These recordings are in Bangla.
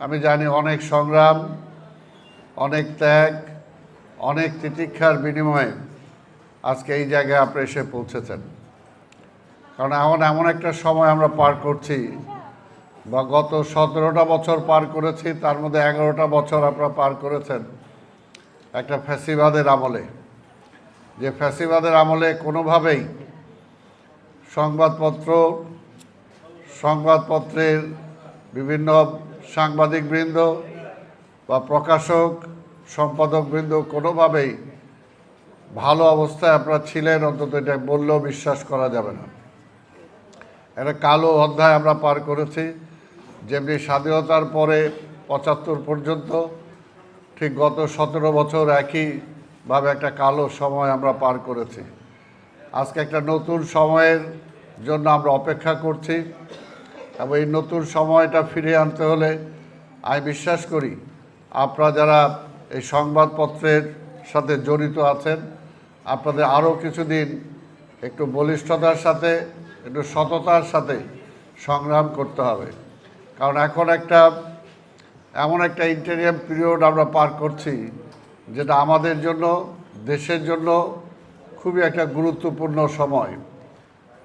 আমি জানি অনেক সংগ্রাম, অনেক ত্যাগ, অনেক তিতিক্ষার বিনিময়ে আজকে এই জায়গায় আপনি এসে পৌঁছেছেন। কারণ এমন এমন একটা সময় আমরা পার করছি বা গত সতেরোটা বছর পার করেছি, তার মধ্যে এগারোটা বছর আপনারা পার করেছেন একটা ফ্যাসিবাদের আমলে। যে ফ্যাসিবাদের আমলে কোনোভাবেই সংবাদপত্র, সংবাদপত্রের বিভিন্ন সাংবাদিকবৃন্দ বা প্রকাশক, সম্পাদকবৃন্দ কোনোভাবেই ভালো অবস্থায় আপনারা ছিলেন, অন্তত এটা বললেও বিশ্বাস করা যাবে না। একটা কালো অধ্যায় আমরা পার করেছি, যেমনি স্বাধীনতার পরে পঁচাত্তর পর্যন্ত, ঠিক গত সতেরো বছর একইভাবে একটা কালো সময় আমরা পার করেছি। আজকে একটা নতুন সময়ের জন্য আমরা অপেক্ষা করছি। এবং এই নতুন সময়টা ফিরিয়ে আনতে হলে আমি বিশ্বাস করি আপনারা যারা এই সংবাদপত্রের সাথে জড়িত আছেন, আপনাদের আরও কিছুদিন একটু বলিষ্ঠতার সাথে, একটু সততার সাথে সংগ্রাম করতে হবে। কারণ এখন একটা, এমন একটা ইন্টেরিয়াম পিরিয়ড আমরা পার করছি, যেটা আমাদের জন্য, দেশের জন্য খুবই একটা গুরুত্বপূর্ণ সময়।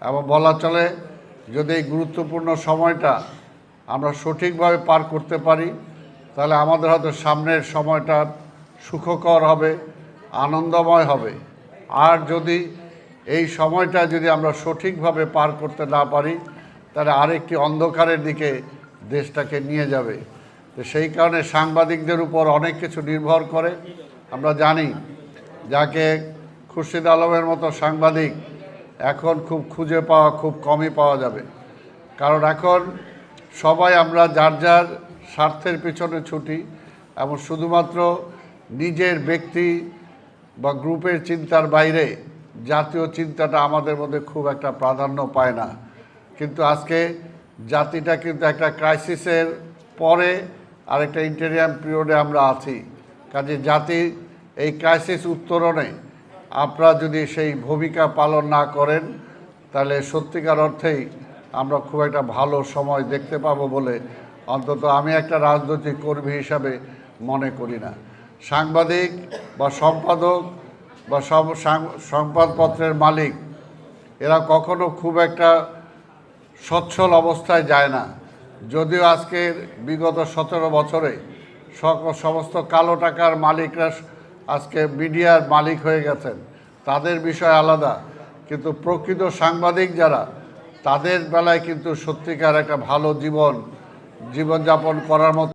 এবং বলা চলে যদি এই গুরুত্বপূর্ণ সময়টা আমরা সঠিকভাবে পার করতে পারি, তাহলে আমাদের হয়তো সামনের সময়টা সুখকর হবে, আনন্দময় হবে। আর যদি এই সময়টা যদি আমরা সঠিকভাবে পার করতে না পারি, তাহলে আরেকটি অন্ধকারের দিকে দেশটাকে নিয়ে যাবে। তো সেই কারণে সাংবাদিকদের উপর অনেক কিছু নির্ভর করে। আমরা জানি, যাকে খুরশিদ আলমের মতো সাংবাদিক এখন খুব খুঁজে পাওয়া, খুব কমই পাওয়া যাবে। কারণ এখন সবাই আমরা যার যার স্বার্থের পিছনে ছুটি এবং শুধুমাত্র নিজের ব্যক্তি বা গ্রুপের চিন্তার বাইরে জাতীয় চিন্তাটা আমাদের মধ্যে খুব একটা প্রাধান্য পায় না। কিন্তু আজকে জাতিটা কিন্তু একটা ক্রাইসিসের পরে আরেকটা ইন্টেরিয়াম পিরিয়ডে আমরা আছি। কাজে জাতি এই ক্রাইসিস উত্তরণে আপনারা যদি সেই ভূমিকা পালন না করেন, তাহলে সত্যিকার অর্থেই আমরা খুব একটা ভালো সময় দেখতে পাবো বলে অন্তত আমি একটা রাজনৈতিক কর্মী হিসাবে মনে করি না। সাংবাদিক বা সম্পাদক বা সংবাদপত্রের মালিক, এরা কখনো খুব একটা সচ্ছল অবস্থায় যায় না। যদিও আজকের বিগত সতেরো বছরে সমস্ত কালো টাকার মালিকরা আজকে মিডিয়ার মালিক হয়ে গেছেন। তাদের বিষয় আলাদা, কিন্তু প্রকৃত সাংবাদিক যারা, তাদের বেলায় কিন্তু সত্যিকার একটা ভালো জীবন, জীবনযাপন করার মতো